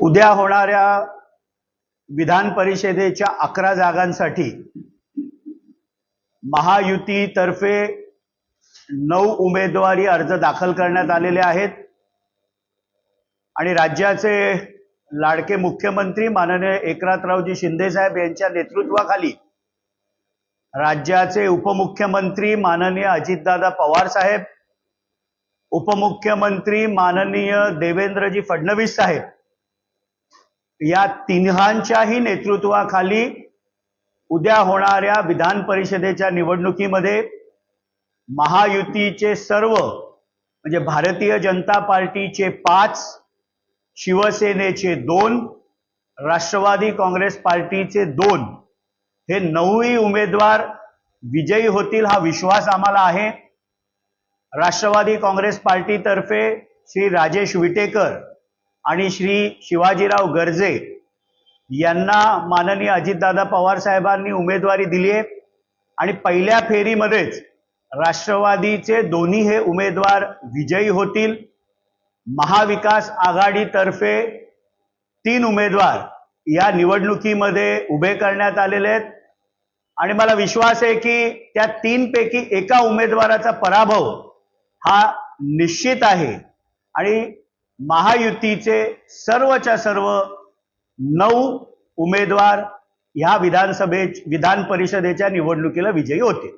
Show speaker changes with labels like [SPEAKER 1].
[SPEAKER 1] उद्या होणाऱ्या विधान परिषदेच्या अकरा जागांसाठी महायुतीतर्फे नऊ उमेदवारी अर्ज दाखल करण्यात आलेले आहेत. आणि राज्याचे लाडके मुख्यमंत्री माननीय एकनाथरावजी शिंदे साहेब यांच्या नेतृत्वाखाली राज्याचे उपमुख्यमंत्री माननीय अजितदादा पवार साहेब उपमुख्यमंत्री माननीय देवेंद्रजी फडणवीस साहेब या तिन्हांच्याही नेतृत्वाखाली उद्या होणाऱ्या विधान परिषदेच्या निवडणुकीमध्ये महायुतीचे सर्व म्हणजे भारतीय जनता पार्टीचे पाच शिवसेनेचे दोन राष्ट्रवादी काँग्रेस पार्टीचे दोन हे नऊही उमेदवार विजयी होतील हा विश्वास आम्हाला आहे. राष्ट्रवादी काँग्रेस पार्टीतर्फे श्री राजेश विटेकर आणि श्री शिवाजीराव गर्जे यांना माननीय अजितदादा पवार साहेबांनी उमेदवारी दिली आहे. आणि पहिल्या फेरीमध्येच राष्ट्रवादीचे दोन्ही हे उमेदवार विजयी होतील. महाविकास आघाडीतर्फे तीन उमेदवार या निवडणुकीमध्ये उभे करण्यात आलेले आहेत. आणि मला विश्वास आहे की त्या तीनपैकी एका उमेदवाराचा पराभव हा निश्चित आहे. आणि महायुतीचे सर्वच्या सर्व नऊ उमेदवार ह्या विधानसभे विधान परिषदेच्या निवडणुकीला विजयी होतील